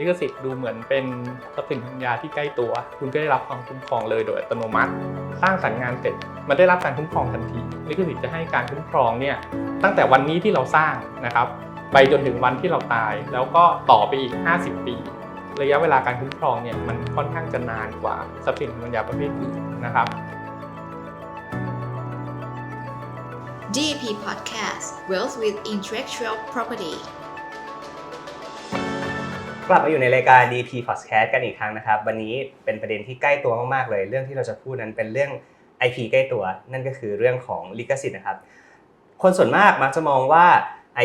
ลิขสิทธิ์ดูเหมือนเป็นทรัพย์สินทางปัญญาที่ใกล้ตัว คุณก็ได้รับความคุ้มครองเลยโดยอัตโนมัติ สร้างสรรค์งานเสร็จมันได้รับการคุ้มครองทันทีลิขสิทธิ์จะให้การคุ้มครองเนี่ยตั้งแต่วันนี้ที่เราสร้างนะครับไปจนถึงวันที่เราตาย แล้วก็ต่อไปอีก 50 ปี ระยะเวลาการคุ้มครองเนี่ยมันค่อนข้างจะนานกว่าทรัพย์สินทางปัญญาประเภทอื่นนะครับ DP Podcast Wealth with Intellectual Property กลับมาอยู่ในรายการ DP Podcast กันอีกครั้งนะครับ วันนี้เป็นประเด็นที่ใกล้ตัวมากๆเลย เรื่องที่เราจะพูดนั้นเป็นเรื่อง IP ใกล้ตัว นั่นก็คือเรื่องของลิขสิทธิ์นะครับ คนส่วนมากมักจะมองว่า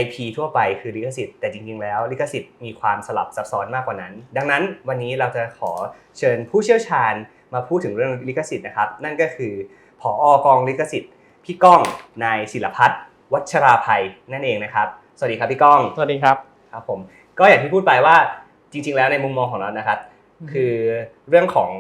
IP ทั่วไปคือลิขสิทธิ์แต่จริงๆ แล้วลิขสิทธิ์มีความสลับซับซ้อนมากกว่านั้น ดังนั้นวันนี้เราจะขอเชิญผู้เชี่ยวชาญมาพูดถึงเรื่องลิขสิทธิ์นะครับ นั่นก็คือผออกองลิขสิทธิ์พี่ก้องนายศิลพัฒน์วัชราภัยนั่นเองนะครับ สวัสดีครับพี่ก้อง สวัสดีครับ ครับผม ก็อย่างที่พูดไปว่า จริง ๆ แล้วในมุมมองของเรานะครับอืมคือเรื่องของ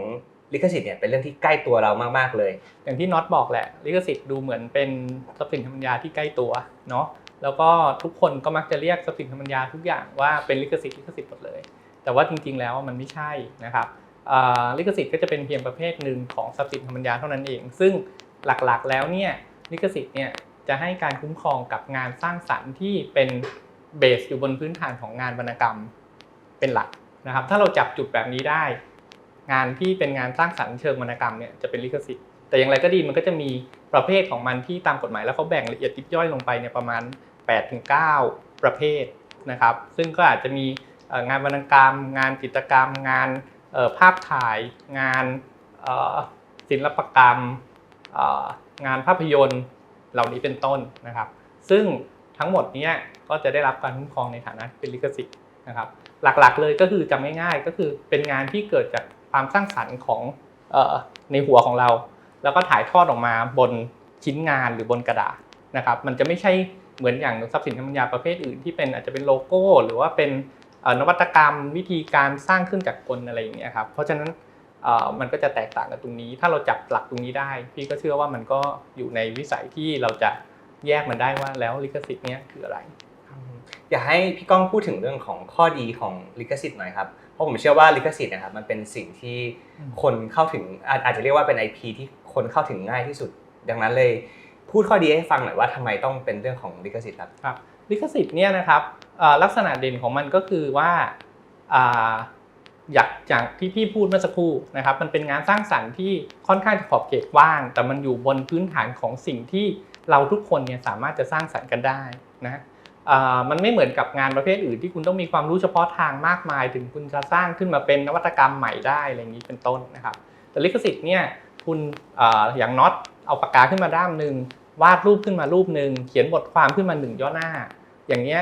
ลิขสิทธิ์เนี่ยเป็นเรื่องที่ใกล้ตัวเรามากๆเลย อย่างที่น็อตบอกแหละลิขสิทธิ์ดูเหมือนเป็นทรัพย์สินทางปัญญาที่ใกล้ตัวเนาะแล้วก็ทุกคนก็มักจะเรียกทรัพย์สินทางปัญญาทุกอย่างว่าเป็นลิขสิทธิ์ลิขสิทธิ์หมดเลย แต่ว่าจริง ๆ แล้วมันไม่ใช่นะครับอ่าลิขสิทธิ์ก็จะเป็นเพียงประเภทหนึ่งของทรัพย์สินทางปัญญาเท่านั้นเอง ซึ่งหลักๆ แล้วเนี่ยลิขสิทธิ์เนี่ยจะให้การคุ้มครองกับงานสร้างสรรค์ที่เป็นเบสอยู่บนพื้นฐานของงานวรรณกรรม เป็นหลักนะครับ ถ้าเราจับจุดแบบนี้ได้ งานที่เป็นงานสร้างสรรค์เชิงวรรณกรรมเนี่ยจะเป็นลิขสิทธิ์แต่อย่างไรก็ดีมันก็จะมีประเภทของมันที่ตามกฎหมายแล้วเขาแบ่งละเอียดยิบย่อยลงไปเนี่ยประมาณ 8-9 ประเภทนะครับ ซึ่งก็อาจจะมีงานวรรณกรรม งานจิตรกรรม งานภาพถ่าย งานศิลปกรรม งานภาพยนตร์เหล่านี้เป็นต้นนะครับ ซึ่งทั้งหมดนี้ก็จะได้รับการคุ้มครองในฐานะเป็นลิขสิทธิ์นะครับ หลักๆเลยก็คือจำง่ายๆก็คือเป็นงานที่เกิดจากความสร้างสรรค์ของในหัวของเรา แล้วก็ถ่ายทอดออกมาบนชิ้นงานหรือบนกระดาษนะครับ มันจะไม่ใช่เหมือนอย่างทรัพย์สินทางปัญญาประเภทอื่นที่เป็นอาจจะเป็นโลโก้ หรือว่าเป็นนวัตกรรมวิธีการสร้างขึ้นจากคนอะไรอย่างเงี้ยครับเพราะฉะนั้นมันก็จะแตกต่างกันตรงนี้ ถ้าเราจับหลักตรงนี้ได้ พี่ก็เชื่อว่ามันก็อยู่ในวิสัยที่เราจะแยกมันได้ว่าแล้วลิขสิทธิ์เนี้ยคืออะไร อยากให้พี่ก้องพูดถึงเรื่องของข้อดีของลิขสิทธิ์หน่อยครับ เพราะผมเชื่อว่าลิขสิทธิ์นะครับมันเป็นสิ่งที่อืมคนเข้าถึงอาจอาจจะเรียกว่าเป็น IP ที่คนเข้าถึงง่ายที่สุด ดังนั้นเลย พูดข้อดีให้ฟังหน่อยว่าทำไมต้องเป็นเรื่องของลิขสิทธิ์ครับครับลิขสิทธิ์เนี่ยนะครับเอ่อลักษณะเด่นของมันก็คือว่าอ่าอยากจากที่พี่พูดเมื่อสักครู่นะครับ มันเป็นงานสร้างสรรค์ที่ค่อนข้างจะขอบเขตกว้าง แต่มันอยู่บนพื้นฐานของสิ่งที่เราทุกคนเนี่ยสามารถจะสร้างสรรค์กันได้นะอ่า มันไม่เหมือนกับงานประเภทอื่นที่คุณต้องมีความรู้เฉพาะทางมากมาย ถึงคุณจะสร้างขึ้นมาเป็นนวัตกรรมใหม่ได้อะไรอย่างนี้เป็นต้นนะครับ แต่ลิขสิทธิ์เนี่ยคุณอย่างน็อตเอาปากกาขึ้นมาด้ามหนึ่งวาดรูปขึ้นมารูปหนึ่งเขียนบทความขึ้นมาหนึ่งย่อหน้า อย่างเนี้ย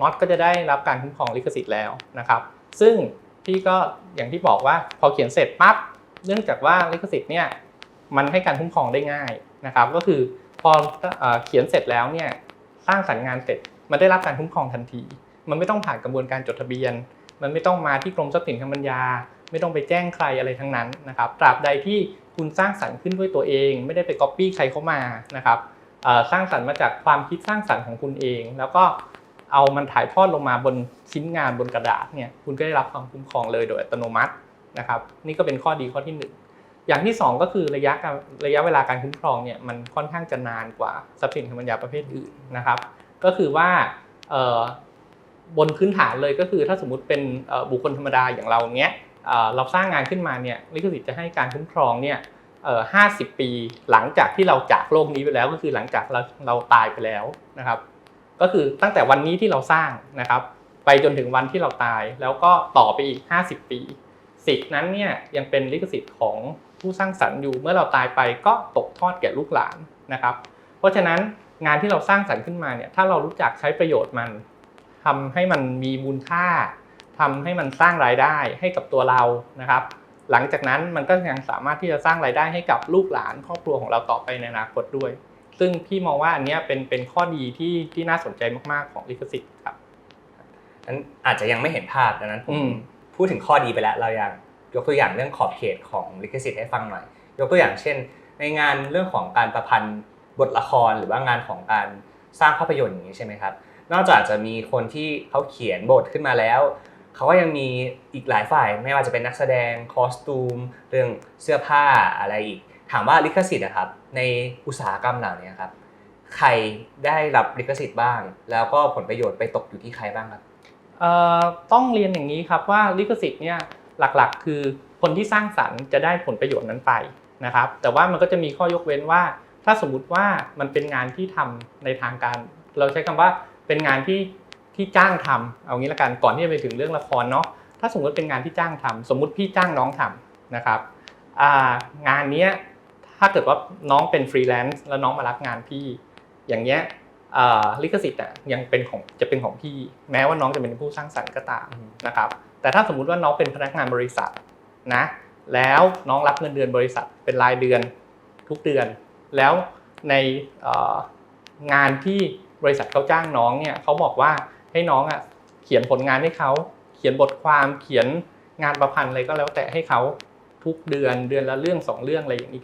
น็อตก็จะได้รับการคุ้มครองลิขสิทธิ์แล้วนะครับ ซึ่งพี่ก็อย่างที่บอกว่าพอเขียนเสร็จปั๊บเนื่องจากว่าลิขสิทธิ์เนี่ยมันให้การคุ้มครองได้ง่ายนะครับ ก็คือพอเขียนเสร็จแล้วเนี่ย ร้างสรรค์งานเสร็จ มันได้รับการคุ้มครองทันที มันไม่ต้องผ่านกระบวนการจดทะเบียน มันไม่ต้องมาที่กรมทรัพย์สินทางปัญญา ไม่ต้องไปแจ้งใครอะไรทั้งนั้นนะครับตราบใดที่คุณสร้างสรรค์ขึ้นด้วยตัวเอง ไม่ได้ไปก๊อปปี้ใครเข้ามานะครับสร้างสรรค์มาจากความคิดสร้างสรรค์ของคุณเอง แล้วก็เอามันถ่ายทอดลงมาบนชิ้นงานบนกระดาษเนี่ยคุณก็ได้รับความคุ้มครองเลยโดยอัตโนมัตินะครับ นี่ก็เป็นข้อดีข้อที่หนึ่ง อย่างที่สองก็คือระยะการระยะเวลาการคุ้มครองเนี่ยมันค่อนข้างจะนานกว่าทรัพย์สินทางปัญญาประเภทอื่นนะครับ ก็คือว่าบนพื้นฐานเลยก็คือถ้าสมมุติเป็นบุคคลธรรมดาอย่างเราเนี้ยเราสร้างงานขึ้นมาเนี่ยลิขสิทธิ์จะให้การคุ้มครองเนี่ยเอ่อ50ปีหลังจากที่เราจากโลกนี้ไปแล้วก็คือหลังจากเราเราตายไปแล้วนะครับ ก็คือตั้งแต่วันนี้ที่เราสร้างนะครับ ไปจนถึงวันที่เราตายแล้วก็ต่อไปอีก 50 ปี สิทธิ์นั้นเนี่ยยังเป็นลิขสิทธิ์ของ ผู้สร้างสรรค์อยู่ เมื่อเราตายไปก็ตกทอดแก่ลูกหลานนะครับ เพราะฉะนั้นงานที่เราสร้างสรรค์ขึ้นมาเนี่ยถ้าเรารู้จักใช้ประโยชน์มันทำให้มันมีมูลค่าทำให้มันสร้างรายได้ให้กับตัวเรานะครับ หลังจากนั้นมันก็ยังสามารถที่จะสร้างรายได้ให้กับลูกหลานครอบครัวของเราต่อไปในอนาคตด้วย ซึ่งพี่มองว่าอันเนี้ยเป็นเป็นข้อดีที่ที่น่าสนใจมาก ๆ ของลิขสิทธิ์ครับนั้นอาจจะยังไม่เห็นภาพดังนั้นผอืมมพูดถึงข้อดีไปแล้วเราอยาก ยกตัวอย่างเรื่องขอบเขตของลิขสิทธิ์ให้ฟังหน่อย ยกตัวอย่างเช่น ในงานเรื่องของการประพันธ์บทละครหรือว่างานของการสร้างภาพยนตร์อย่างนี้ใช่ไหมครับ นอกจากจะมีคนที่เขาเขียนบทขึ้นมาแล้วเขาก็ยังมีอีกหลายฝ่ายไม่ว่าจะเป็นนักแสดงคอสตูม เรื่องเสื้อผ้าอะไรอีก ถามว่าลิขสิทธิ์นะครับในอุตสาหกรรมเหล่านี้ครับใครได้รับลิขสิทธิ์บ้าง แล้วก็ผลประโยชน์ไปตกอยู่ที่ใครบ้างครับต้องเรียนอย่างนี้ครับว่าลิขสิทธิ์เนี่ย หลักๆ คือคนที่สร้างสรรค์จะได้ผลประโยชน์นั้นไปนะครับ แต่ว่ามันก็จะมีข้อยกเว้นว่า ถ้าสมมุติว่ามันเป็นงานที่ทำในทางการ เราใช้คำว่าเป็นงานที่ที่จ้างทำเอางี้ละกันก่อนที่จะไปถึงเรื่องละครเนาะถ้าสมมติเป็นงานที่จ้างทำสมมุติพี่จ้างน้องทำนะครับงานนี้ถ้าเกิดว่าน้องเป็นฟรีแลนซ์แล้วน้องมารับงานพี่ อย่างเงี้ยลิขสิทธิ์อะยังเป็นของจะเป็นของพี่ แม้ว่าน้องจะเป็นผู้สร้างสรรค์ก็ตามนะครับ แต่ถ้าสมมุติว่าน้องเป็นพนักงานบริษัทนะแล้วน้องรับเงินเดือนบริษัทเป็นรายเดือนทุกเดือน แล้วในงานที่บริษัทเขาจ้างน้องเนี่ยเขาบอกว่าให้น้องอะเขียนผลงานให้เขาเขียนบทความเขียนงานประพันธ์อะไรก็แล้วแต่ให้เขาทุกเดือนเดือนละเรื่องสองเรื่องอะไรอย่างนี้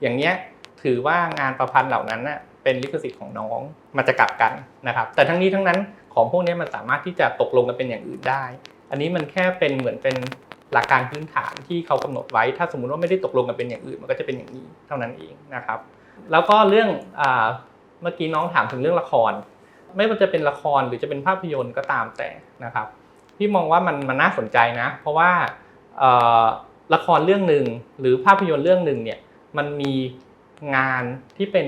อย่างเงี้ยถือว่างานประพันธ์เหล่านั้นน่ะเป็นลิขสิทธิ์ของน้องมันจะกลับกันนะครับ แต่ทั้งนี้ทั้งนั้นของพวกนี้มันสามารถที่จะตกลงกันเป็นอย่างอื่นได้ อันนี้มันแค่เป็นเหมือนเป็นหลักการพื้นฐานที่เขากำหนดไว้ ถ้าสมมุติว่าไม่ได้ตกลงกันเป็นอย่างอื่น มันก็จะเป็นอย่างนี้เท่านั้นเองนะครับ แล้วก็เรื่องเมื่อกี้น้องถามถึงเรื่องละคร ไม่ว่าจะเป็นละครหรือจะเป็นภาพยนตร์ก็ตามแต่นะครับ พี่มองว่ามันมันน่าสนใจนะ เพราะว่าละครเรื่องหนึ่งหรือภาพยนตร์เรื่องหนึ่งเนี่ยมันมีงานที่เป็น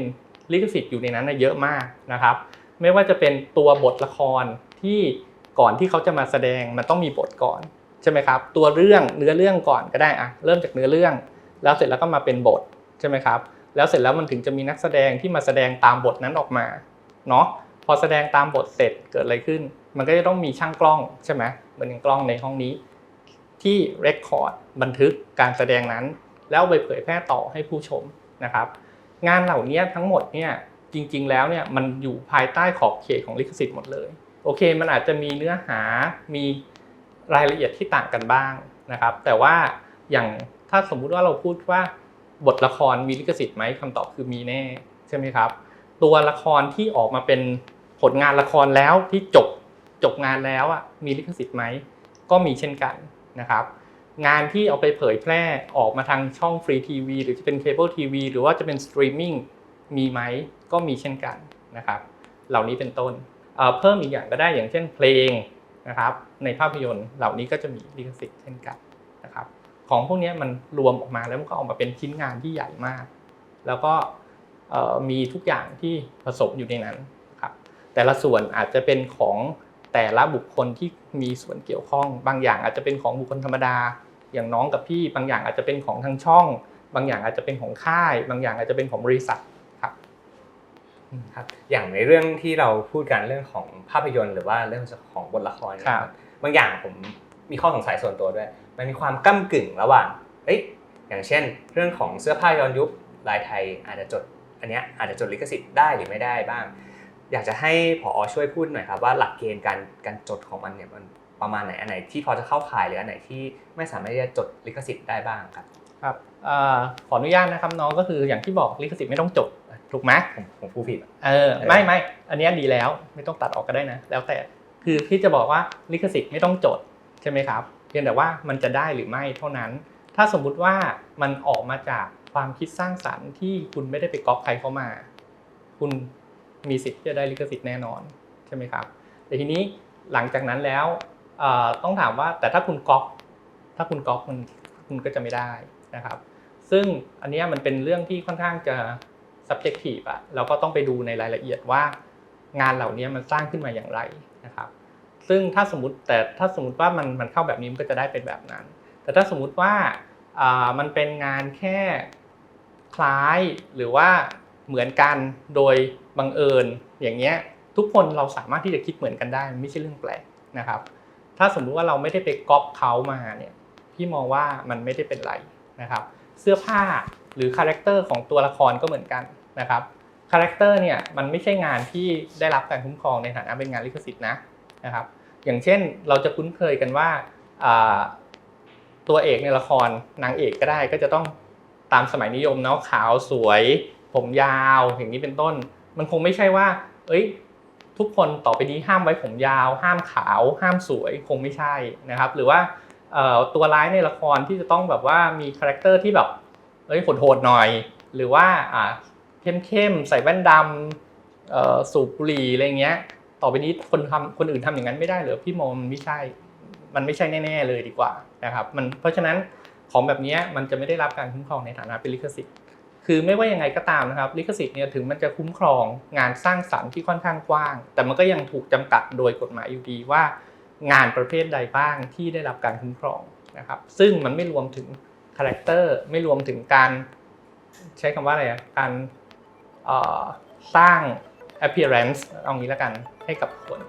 ลิขสิทธิ์อยู่ในนั้นเยอะมากนะครับ ไม่ว่าจะเป็นตัวบทละครที่ ก่อนที่เขาจะมาแสดงมันต้องมีบทก่อนใช่ไหมครับ ตัวเรื่องเนื้อเรื่องก่อนก็ได้อะเริ่มจากเนื้อเรื่อง แล้วเสร็จแล้วก็มาเป็นบทใช่ไหมครับ แล้วเสร็จแล้วมันถึงจะมีนักแสดงที่มาแสดงตามบทนั้นออกมาเนาะพอแสดงตามบทเสร็จเกิดอะไรขึ้น มันก็จะต้องมีช่างกล้องใช่ไหมเหมือนอย่างกล้องในห้องนี้ ที่เรคคอร์ดบันทึกการแสดงนั้น แล้วไปเผยแพร่ต่อให้ผู้ชมนะครับ งานเหล่านี้ทั้งหมดเนี่ยจริง ๆ แล้วเนี่ยมันอยู่ภายใต้ขอบเขตของลิขสิทธิ์หมดเลย โอเคมันอาจจะมีเนื้อหามีรายละเอียดที่ต่างกันบ้างนะครับ แต่ว่าอย่างถ้าสมมุติว่าเราพูดว่าบทละครมีลิขสิทธิ์ไหมคำตอบคือมีแน่ใช่ไหมครับ ตัวละครที่ออกมาเป็นผลงานละครแล้วที่จบจบงานแล้วอะมีลิขสิทธิ์ไหมก็มีเช่นกันนะครับ งานที่เอาไปเผยแพร่ออกมาทางช่องฟรีทีวีหรือจะเป็นเคเบิลทีวีหรือว่าจะเป็นสตรีมมิ่งมีไหมก็มีเช่นกันนะครับ เหล่านี้เป็นต้น เพิ่มอีกอย่างก็ได้อย่างเช่นเพลงนะครับในภาพยนตร์เหล่านี้ก็จะมีลิขสิทธิ์เช่นกันนะครับของพวกนี้มันรวมออกมาแล้วมันก็ออกมาเป็นชิ้นงานที่ใหญ่มาก แล้วก็มีทุกอย่างที่ผสมอยู่ในนั้นครับแต่ละส่วนอาจจะเป็นของแต่ละบุคคลที่มีส่วนเกี่ยวข้อง บางอย่างอาจจะเป็นของบุคคลธรรมดา อย่างน้องกับพี่ บางอย่างอาจจะเป็นของทางช่อง บางอย่างอาจจะเป็นของค่าย บางอย่างอาจจะเป็นของบริษัท ครับครับอย่างในเรื่องที่เราพูดกันเรื่องของภาพยนตร์ หรือว่าเรื่องของบทละครเนยครับบางอย่างผมมีข้อสงสัยส่วนตัวด้วย มันมีความก้ากึ่งระหว่างเอ้ยอย่างเช่น เรื่องของเสื้อผ้าย้อนยุคลายไทยอาจจะจดอันเนี้ยอาจจะจดลิขสิทธิ์ได้หรือไม่ได้บ้าง อยากจะให้ผอช่วยพูดหน่อยครับว่าหลักเกณฑ์การการจดของมันเนี่ยมันประมาณไหนอันไหนที่พอจะเข้าข่ายหรืออันไหนที่ไม่สามารถที่จะจดลิขสิทธิ์ได้บ้างครับครับเอ่อขออนุญาตนะครับน้องก็คืออย่างที่บอกลิขสิทธิ์ไม่ต้องจด ถูกไหมผมผมพูดผิด เออไม่ไม่อันเนี้ยดีแล้วไม่ต้องตัดออกก็ได้นะ แล้วแต่คือพี่จะบอกว่าลิขสิทธิ์ไม่ต้องจดใช่ไหมครับ เพียงแต่ว่ามันจะได้หรือไม่เท่านั้น ถ้าสมมุติว่ามันออกมาจากความคิดสร้างสรรค์ที่คุณไม่ได้ไปก๊อปใครเข้ามา คุณมีสิทธิ์ที่จะได้ลิขสิทธิ์แน่นอนใช่ไหมครับ แต่ทีนี้หลังจากนั้นแล้วเอ่อต้องถามว่าแต่ถ้าคุณก๊อปถ้าคุณก๊อปมันคุณก็จะไม่ได้นะครับ ซึ่งอันเนี้ยมันเป็นเรื่องที่ค่อนข้างจะ subjective อะเราก็ต้องไปดูในรายละเอียดว่างานเหล่านี้มันสร้างขึ้นมาอย่างไรนะครับ ซึ่งถ้าสมมติแต่ถ้าสมมติว่ามันมันเข้าแบบนี้มันก็จะได้เป็นแบบนั้น แต่ถ้าสมมุติว่ามันเป็นงานแค่คล้ายหรือว่าเหมือนกันโดยบังเอิญอย่างเงี้ยทุกคนเราสามารถที่จะคิดเหมือนกันได้มันไม่ใช่เรื่องแปลกนะครับ ถ้าสมมุติว่าเราไม่ได้ไปก๊อปเขามาเนี่ยพี่มองว่ามันไม่ได้เป็นไรนะครับ เสื้อผ้า หรือคาแรคเตอร์ของตัวละครก็เหมือนกันนะครับคาแรคเตอร์เนี่ยมันไม่ใช่งานที่ได้รับการคุ้มครองในฐานะเป็นงานลิขสิทธิ์นะนะครับ อย่างเช่นเราจะคุ้นเคยกันว่าตัวเอกในละครนางเอกก็ได้ก็จะต้องตามสมัยนิยมเนาะขาวสวย ผมยาวอย่างนี้เป็นต้น มันคงไม่ใช่ว่า เอ้ย ทุกคนต่อไปนี้ห้ามไว้ผมยาว ห้ามขาว ห้ามสวยคงไม่ใช่นะครับ หรือว่าตัวร้ายในละครที่จะต้องแบบว่ามีคาแรคเตอร์ที่แบบ อ้ยโหดๆหน่อย หรือว่าอ่าเข้มๆใส่แว่นดำเอ่อสูบบุหรี่อะไรเงี้ย ต่อไปนี้คนทำคนอื่นทำอย่างนั้นไม่ได้หรือพี่โมมันไม่ใช่ มันไม่ใช่แน่ๆเลยดีกว่านะครับ มันเพราะฉะนั้นของแบบนี้มันจะไม่ได้รับการคุ้มครองในฐานะเป็นลิขสิทธิ์คือไม่ว่ายังไงก็ตามนะครับ ลิขสิทธิ์เนี่ยถึงมันจะคุ้มครองงานสร้างสรรค์ที่ค่อนข้างกว้าง แต่มันก็ยังถูกจำกัดโดยกฎหมายอยู่ดีว่า งานประเภทใดบ้างที่ได้รับการคุ้มครองนะครับ ซึ่งมันไม่รวมถึง คาแรคเตอร์ไม่รวมถึงการใช้คำว่าอะไรการสร้าง appearance เอางี้แล้วกันให้กับคน